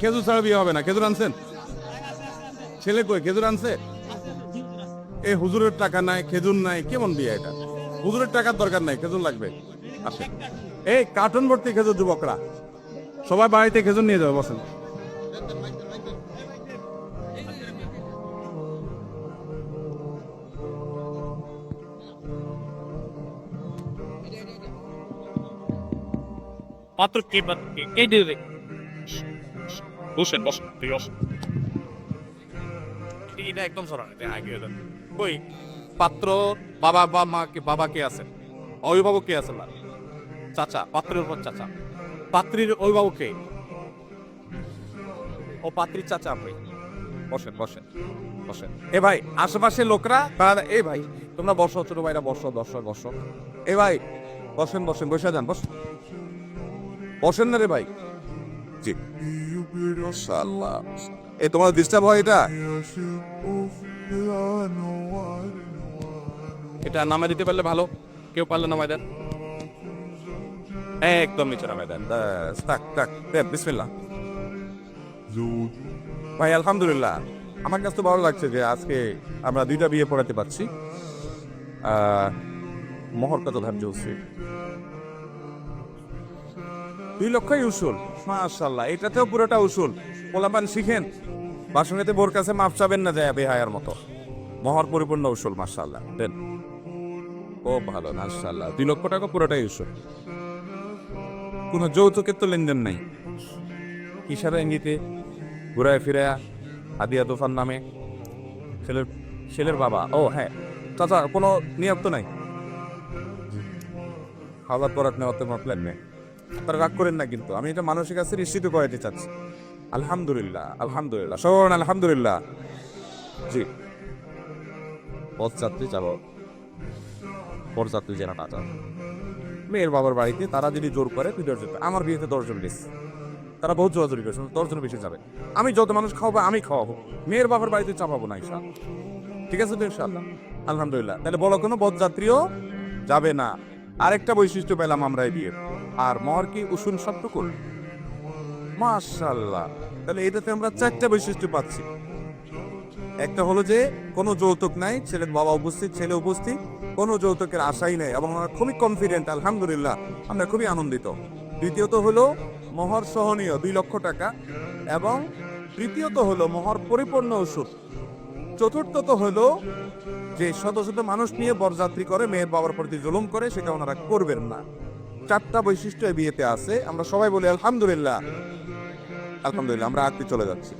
খেজুর ছাড়া বিয়ে হবে না। খেজুর আনছেন? ছেলে কই? খেজুর আনছে? এ হুজুরের টাকা নাই, খেজুর নাই, কেমন বিয়ে এটা? হুজুরের টাকার দরকার নাই, খেজুর লাগবে। আসে এই কার্টুন ভর্তি খেজুর যুবকরা, সবাই বাড়িতে খেজুর নিয়ে যাবে, বসেন। পাত্র কে পাত্র কে? কে দেবে বসেন বসেন বস এটা একদম সরা আগে কই পাত্র বাবা বা মা কে, বাবা কে আছে অভিভাবক কে আছে না চাচা, পাত্রের উপর চাচা। পাত্রীর অভিভাবক কে? ও পাত্রীর চাচা আপনি বসেন বসেন বসেন। এ ভাই আশেপাশে লোকরা, তারা, এ ভাই, তোমরা বসো, ছোট ভাইরা বসো, দর্শক বসো এ ভাই, বসেন বসেন, বসে যান, বস। বসেন না রে ভাই। জি মাশাআল্লাহ এ তোমার ডিস্টার্ব হয় এটা? এটা নামে দিতে পারলে ভালো কেউ পারলে নামাই দেন। একদম নিচে নামাই দেন। তাক তাক বিসমিল্লাহ। ভাই আলহামদুলিল্লাহ। আমার কাছে তো ভালো লাগছে যে আজকে আমরা দুইটা বিয়ে পড়াতে পারছি। মোহর কত ধার্য হচ্ছে? দুই লক্ষই উসুল। মাশাল্লাহ এটাতেও পুরোটা উসুল। পোলাপান শিখেন বাসঙ্গেতে বোর কাছে মাপ চাবেন না যায় বেহায়ার মতো। মহর পরিপূর্ণ উসুল মাশাল্লাহ দেন। ও ভালো মাশাল্লাহ দুই লক্ষ টাকা পুরোটাই উসুল। কোনো যৌতুকের তো লেনদেন নাই। ইশারা ইঙ্গিতে ঘুরায় ফিরে আদিয়া তুফান নামে। ছেলের ছেলের বাবা। ও হ্যাঁ। চাচা, কোনো নিয়োগ তো নাই? খাবার পরাত নেওয়ার তোমার প্ল্যান নেই। তারা রাগ করেন না কিন্তু। আমি এটা মানুষের কাছে নিশ্চিত করাতে চাচ্ছি। আলহামদুলিল্লাহ আলহামদুলিল্লাহ। শোন আলহামদুলিল্লাহ। জি। পথযাত্রী যাব পথযাত্রী যেন না যান মেয়ের বাবার বাড়িতে তারা যদি জোর করে তুই দশজন আমার বিয়েতে দশজন বেশ তারা বহুত জোরাজোরি করেছে দশজন বেশি যাবে। আমি যত মানুষ খাওয়াবো আমি খাওয়াবো। মেয়ের বাবার বাড়িতে চাপাবো না ঈশা। ঠিক আছে তো ইনশাআল্লাহ? আলহামদুলিল্লাহ। তাহলে বড় কোনো পথযাত্রীও যাবে না। আরেকটা বৈশিষ্ট্য পেলাম আমরা এই বিয়ের। আর মহর কি উসুন সবটুকু মাশাল্লাহ, তাহলে এটাতে আমরা চারটা বৈশিষ্ট্য পাচ্ছি। একটা হলো যে, কোনো যৌতুক নাই, ছেলের বাবা উপস্থিত, ছেলে উপস্থিত, কোনো যৌতুকের আশাই নেই এবং আমরা খুবই কনফিডেন্ট আলহামদুলিল্লাহ, আমরা খুবই আনন্দিত। দ্বিতীয়ত হলো, মহর সহনীয় দুই লক্ষ টাকা এবং তৃতীয়ত হলো, মহর পরিপূর্ণ ওষুধ। চতুর্থত হলো, যে শত শত মানুষ নিয়ে বরযাত্রী করে, মেয়ের বাবার প্রতি জুলুম করে, সেটা ওনারা করবেন না। চারটা বৈশিষ্ট্য এই বিয়েতে আছে। আমরা সবাই বলি আলহামদুলিল্লাহ। আলহামদুলিল্লাহ আমরা আঁকতে চলে যাচ্ছি?